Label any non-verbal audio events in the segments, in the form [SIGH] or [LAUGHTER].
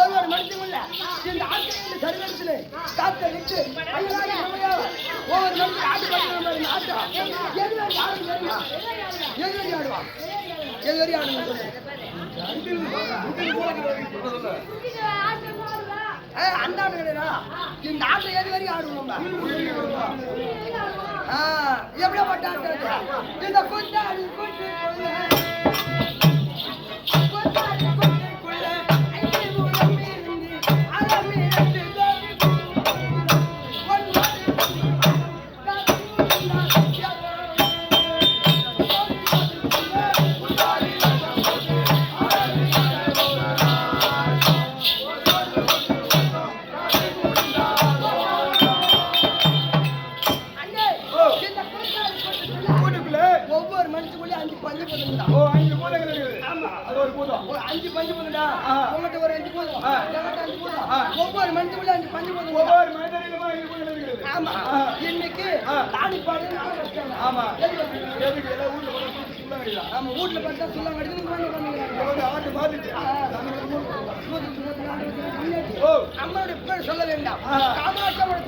ஒரு மனுஷனும் இந்த ஆட்டம். சரீரத்தில் காத்த விட்டு ஒவ்வொரு மனுஷன் ஆட்டு பண்ணுற ஆட்டம் எது ஆடும் தெரியுமா எது ஆடுவான் எது அந்த ஆட்டம் கிடையாதா இந்த ஆட்டம் எது வரையும் ஆடுவோம் ஆ, எப்படியாப்பட்ட இந்த கூத்தாடி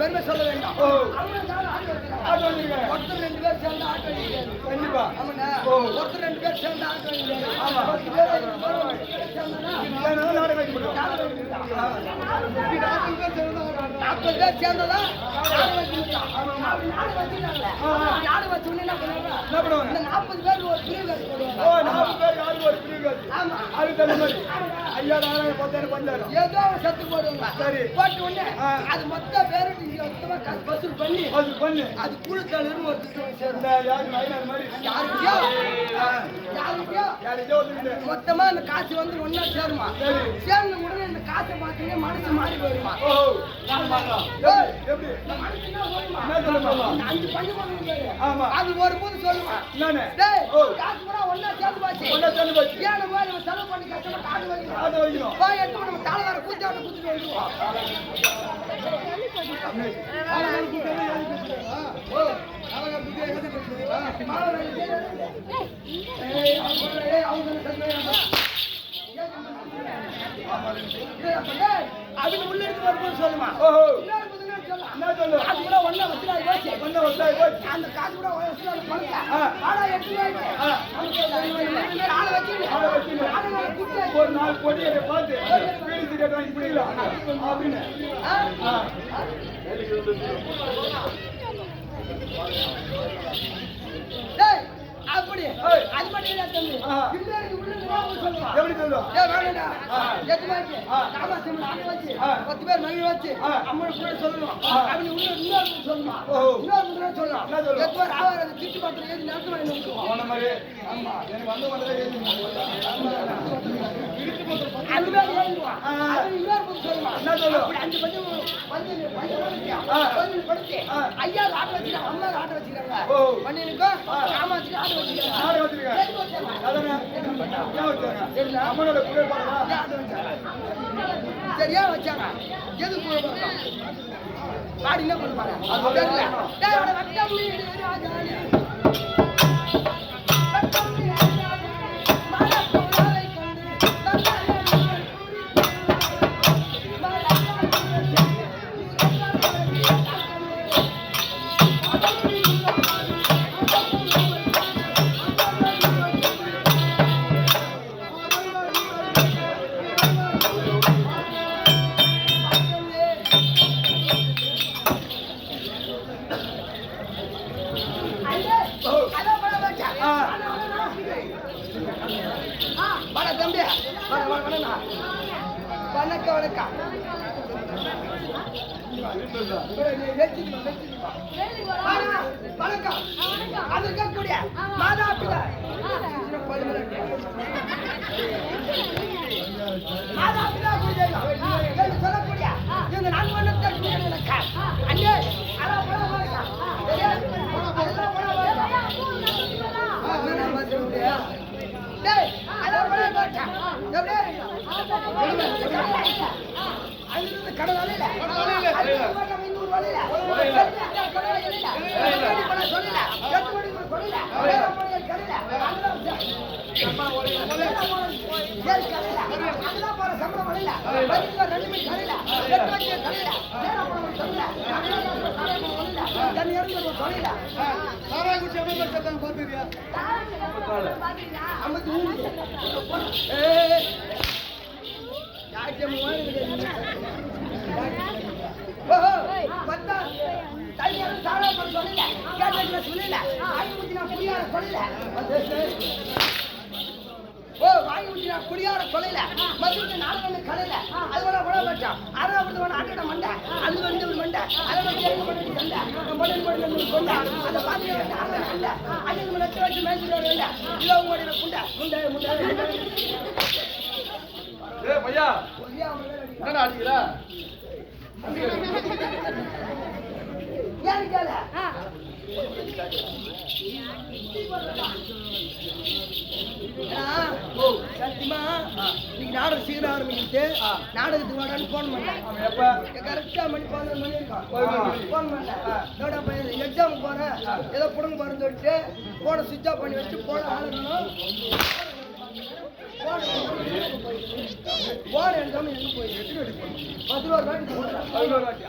பெருமை சொல்ல வேண்டாம். ஒருத்தர் ரெண்டு பேர் சேர்ந்து ஆட்டு கண்டிப்பா. ஆமாண்ணா. ஒருத்தர் ரெண்டு பேர் சேர்ந்து ஆட்டு ஆமா. பத்து பேர் நாற்பது பேர் சேர்ந்ததா? நாற்பது பேர் ஒரு பிரிவு பேர் ஒரு. அதுக்கு தகுந்த மாதிரி. ஐயாயிரம் பத்தாயிரம் பஞ்சாயிரம் ஏதோ ஒரு சத்து போடுவாங்க. சரி. போட்ட உடனே. அது மொத்த பேருக்கு இங்க மொத்தமா காசு வசூல் பண்ணி அது பண்ணு அது குழு தலைவர்னு ஒரு திட்டம் யாருக்கையோ. யாருக்கையோ யாருக்கோ ஒருத்தருக்கு மொத்தமா அந்த காசு வந்து ஒண்ணா சேருமா சரி. சேர்ந்த உடனே இந்த காசை பார்த்தீங்கன்னா மனசு மாறி இந்த அஞ்சு பஞ்சு பாரு. ஆமா. அது ஒரு போது சொல்லுமா காசு பூரா ஒண்ணா சேர்ந்து போச்சு. ஏன் செலவு பண்ணி வைக்கிறோம். ஆட்டோ வைக்கணும் போய் எடுத்து நம்ம தாள வேற கூத்தாட்ட குத்துட்டு குத்தி? ஏய், அப்ப டேய், அவங்க உள்ள வரும்போது சொல்லுமா ஓஹோ. என்ன சொல்லு காசு கூட ஒண்ணா வச்சுடாது போச்சு. ஒன்னும் வந்தாய் போச்சு அந்த காசு கூட பணத்தை. ஆனா எடுத்து ஒரு ஆளை ஆளை ஒரு நாள் பொடியை பார்த்து வீடு வாங்கி அப்படின்னு ஆ? ஆ. டேய், அப்படி ஏய். அது மட்டும் இல்ல தம்பி. இன்னொரு உள்ள சொல்லுவான் எப்படி சொல்லுவா ஏய், வேணாம்டா. ஆ. எட்டு வச்சு. பத்து பேர் வச்சு. அம்மனை கூட உள்ள இன்னொரு. இன்னொரு பேர் ஆவார், திட்டு பாத்திரம் ஏறி. அவன மாதிரி ஆமா எனக்கு வந்து வந்ததே ஐயா ஆட்ட வச்சுக்கிறாங்க, அம்மா ஆட்ட வச்சுக்கிறாங்க. ஓ. பண்ணிருக்கோம், ஆ. ரெண்டு மணி கரையில. எட்டு மணி சொல்லல. அங்கதான் போற கரையில வலையில. சொல்லல. கேட்டதுல சொல்லல. வாங்கி ஊத்தினா குடியார சொல்லல. வாங்கி ஊத்தினா குடியார சொல்லல. மதுரை நாலு வந்து கலையில. அது வர வர வச்சான். அரை வந்து ஒரு ஆட்டோட மண்டை. அது வந்து ஒரு மண்டை. அதை வந்து எங்க மண்டை சண்டை. மண்டை மண்டை வந்து கொண்டை. அதை பார்த்து அரை சண்டை. வச்சு மேய்ச்சிட்டு வர வேண்டாம். குண்டை. முண்டை முண்டை பையா அடிக்கிறா கேளு. ஏன்னா, ஓ, சத்தியமா, இன்னைக்கு நாடகம் சீக்கிரம் ஆரம்பிக்குது. நாடகத்துக்கு வாடான்னு phone பண்ணேன். கரெக்டாக எப்ப கரெக்டா மணி பதினொரு மணி இருக்கும். பதினொரு பண்ணேன். என்னடா பையன், exam க்கு ஏதோ பிடுங்க போறேன்னு சொல்லிட்டு ஃபோனை சுவிட்ச் ஆஃப் பண்ணி வச்சுட்டு போன அ போன phone phone எடுக்காம எங்க எடுக்கணும் பதினோரு வாட்டி போடுறேன். பதினோரு வாட்டியா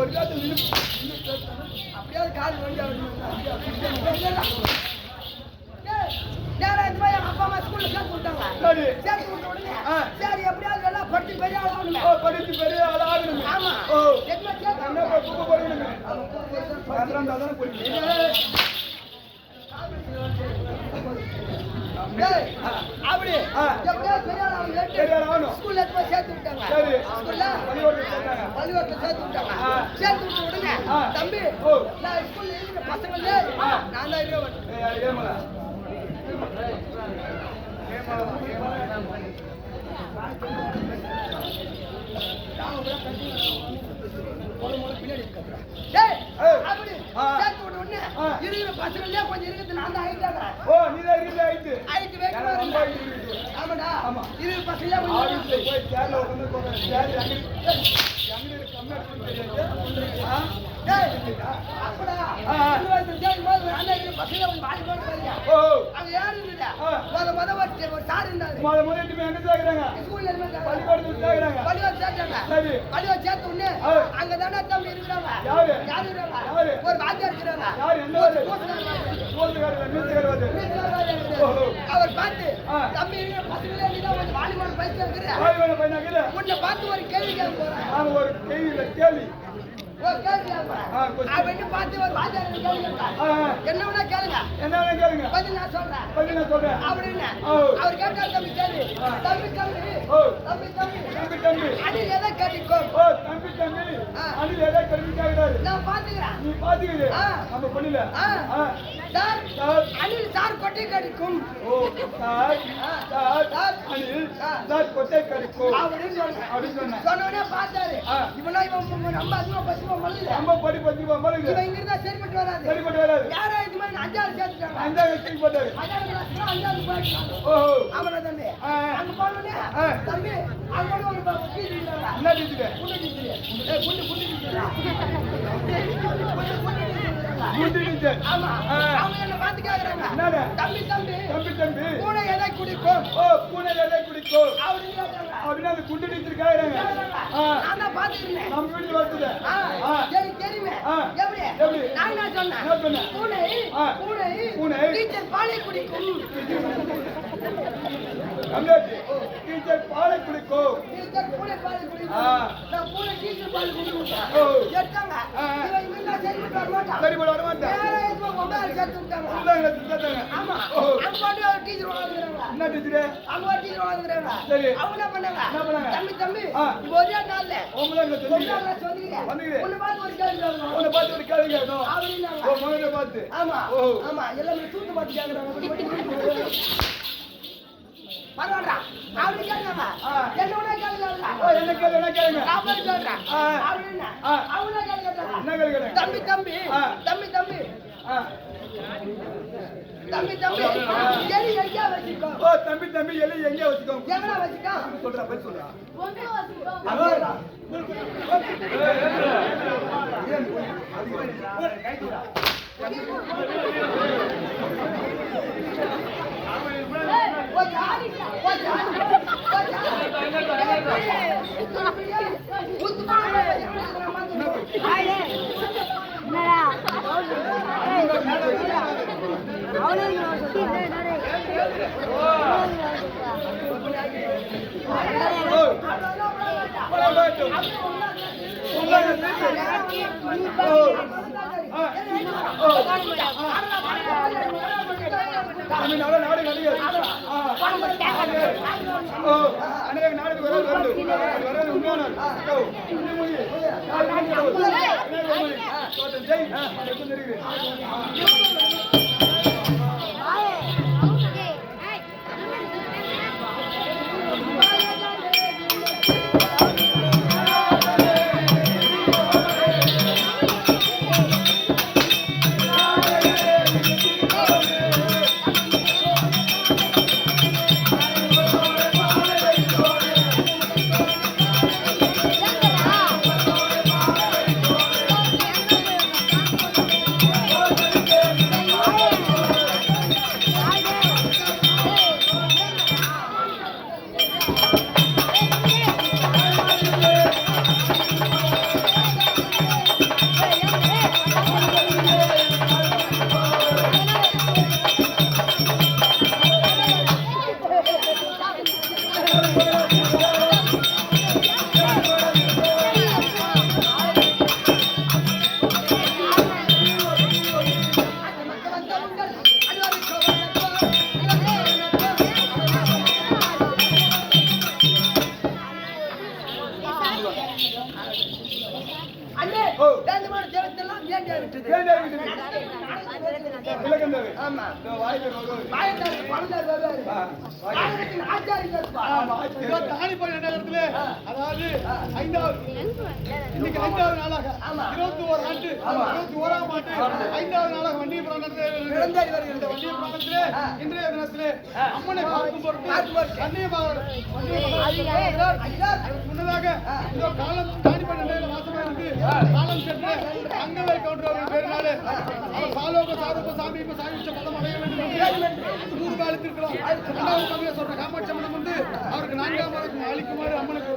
ஒரு போய் அப்படியாவது கால் வண்டி ஸ்கூல்ல சேர்த்து விட்டாங்க. சரி சேர்த்து விட்ட உடனே. சரி எப்படியாவது நல்லா படிச்சு பெரிய ஆள் ஆகணுமே. படிச்சு பெரிய ஆள் ஆகணுமே ஆமா. என்ன சேர்த்து என்ன போய் குப்பை போடணுமே பத்திரம் தான் போய் டேய், அப்படி ஆ. எப்படியாவது பெரிய ஆள் ஆகணும் கேட்டு பெரிய ஆள் ஆகணும். ஸ்கூல்ல எடுத்து போய் சேர்த்து விட்டாங்க. சரி ஸ்கூல்ல பள்ளிக்கூடத்துக்கு போயிட்டாங்க. பள்ளிக்கூடத்துல சேர்த்து விட்டாங்க. ஆ. சேர்த்து விட்ட உடனே, ஆ. தம்பி, ஓ. நான் ஸ்கூல்ல இருக்கிற பசங்கள்ல ஆ. நான் தான் இருவன். இருக்கிற பசங்கள்ல கொஞ்சம் இருக்குது, நான் தான் ஆகுறேன். ஓ இருக்கிற ஆயிட்டு வேகமா ரொம்ப. ஆமாடா. ஆமா. இருக்கிற கொஞ்சம் போய் சேர்ல உட்கார்ந்து போறேன். சேர்? கம்மியா தெரியாது. அப்படா. ஆ, அண்ணன் இருக்கிற பசங்க கொஞ்சம். ஓ அங்க யாரு இல்ல. ஆ. முத முத ஒரு ஒரு சார் இருந்தாரு. முத முதல்ல இட்டுமே எங்க சேர்க்கறாங்க? ஸ்கூல்ல இருந்து வந்தாரு. பள்ளிக்கூடத்துக்கு சேர்க்கறாங்க. பள்ளிக்கூடம் சேர்த்தாங்க. சரி. பள்ளிக்கூடம் சேர்த்த உடனே. அங்க தானே தம்பி இருக்கிறாங்க. யாரு? யாரு இருக்கிறாங்க? ஒரு வாத்தியார் இருக்கிறாங்க. யாரு? ஒரு வாத்தியார்? வந்து ஓஹோ. அவர் பார்த்து. தம்பி இருக்கிற பசங்களே நீதான் கொஞ்சம் வாலிபால் பயிற்சி இருக்கிற வாலிபன பையனாக்குது உன்னை பார்த்து ஒரு கேள்வி கேட்க போறேன் ஒரு கேள்வி கேள்வி என்ன வேணா கேளுங்க என்ன வேணும் கேளுங்க பதில் நான் சொல்றேன் பதில் நான் சொல்றேன் அப்படின்னு அவர் கேட்டார் தம்பி கேள்வி? தம்பி தம்பி தம்பி தம்பி தம்பி தம்பி அணில் எதை கேட்டுக்கோ ஓ தம்பி தம்பி அணில் எதை நான் பாத்துக்கிறேன் நீ பாத்துக்கிறேன் நம்ம பண்ணல சார் அணில் சார் கொட்டை கடிக்கும். ஓ சார். சார். அணில். சார் கொட்டை கடிக்கும். அப்படின்னு சொன்னேன் அப்படின்னு சொன்னேன் சொன்னோடனே பார்த்தாரு. இவனா இவன் ரொம்ப அதிகமா பசுமா மல்லுது ரொம்ப படி பத்தி மறுக்கு இவன் இங்க இருந்தா சரிப்பட்டு வராது. சரிப்பட்டு வராது. யாரோ இது மாதிரி சேர்த்துட்டாங்க. போட்டாரு. போயிட்டாங்க ஓஹோ. ஆமாடா தம்பி. அங்க போனோடனே. தம்பி அங்க ஒரு என்ன [LAUGHS] தம்பி தம்பி. தம்பி தம்பி. பூனை எதை குடிக்கும்? ஓ பூனை எதை குடிக்கும்? அப்படின்னு அந்த குண்டு ஆ. நான் பாத்துக்கிறேன் நம்ம வீட்டுல ஆ. சரி, தெரியுமே. எப்படி? எப்படி? நான் என்ன சொன்னேன்? பூனை. பூனை, பூனை. டீச்சர் பாலை குடிக்கும். [LAUGHS] கம்மியாச்சு டீச்சர் பாலை குடிக்கும் டீச்சர் பூனை பாலை குடிக்கும். ஆ. நான் பூனை டீச்சர் பாலை. எடுத்தாங்க. ஆ. இவன் இருந்தா சரிப்பட்டு வர மாட்டான். சரி வர மாட்டேன் வேற எதுவும் மொபைல் சேர்த்து விட்டாங்க. உள்ளாங்கள திட்டாங்க ஆமா. அங்க ஒரு டீச்சர் உட்கார்ந்துருக்காங்க. என்ன டீச்சரே அங்க ஒரு டீச்சர் உட்கார்ந்துருக்காங்க. சரி. அவங்க என்ன பண்ணாங்க? என்ன பண்ணாங்க? தம்பி, தம்பி, ஆ. இப்ப ஒரே நாள்ல உங்களை இங்க ஒரே சொல்லி நாள்ல சொன்னீங்க. வந்தீங்க. உன்னை பார்த்து ஒரு கேள்வி கேட்கணும். உன்னை பார்த்து ஒரு கேள்வி கேட்கணும் அப்படின்னாங்க. ஓ மகனை பார்த்து ஆமா ஆமா எல்லாமே தூத்து பாட்டு கேக்குறாங்க பரவாயில்ல அப்படி கேட்காம ஆ. என்ன கேட்கல ஓ என்ன என்ன கேளுங்க காப்பாடி சொல்றேன். ஆ. அப்படின்னு ஆ. அவங்க கேட்கறாங்க என்ன கேளுங்க? தம்பி தம்பி. தம்பி தம்பி. தம்பி தம்பி. எலி எங்கேயா வச்சுக்கோ. ஓ தம்பி தம்பி எலி எங்கே எங்கடா சொல்றா போய் சொல்றா. யாரி ஓ யாரி உத்துமா ஓ போடா போட்டும் உள்ளாங்க திருப்பி ஓ ஆ. ஓ தமிழ்நாடு நாடு நடிகர் ஆ. ஓ வர வேண்டும் அது உண்மையான ஜெய். தெரியுது. நகரத்திலே, அதாவது ஐந்தாவது இன்னைக்கு ஐந்தாவது நாளாக. இருபத்தி ஓர் ஆண்டு. இருபத்தி ஓராம் ஆண்டு ஐந்தாவது நாளாக வண்டிய புராணத்திலே வண்டிய புராணத்திலே. இன்றைய தினத்திலே அம்மனை பார்க்கும் பொருட்டு பார்க்கும் பொருட்டு. வண்டிய மகா- வண்டிய மகா- ஐயா அதற்கு முன்னதாக காலம் வாசமா இருந்து காலம் சென்று அங்கவை கவுண்டர் அவர்கள் சாலோக சாரூப பதம் அடைய வேண்டும் நூறு காலத்திற்கிறோம் இரண்டாவது கவியை சொல்ற காமாட்சி அம்மன் வந்து அவருக்கு நான்காம் மாதம் அளிக்குமாறு அம்மனுக்கு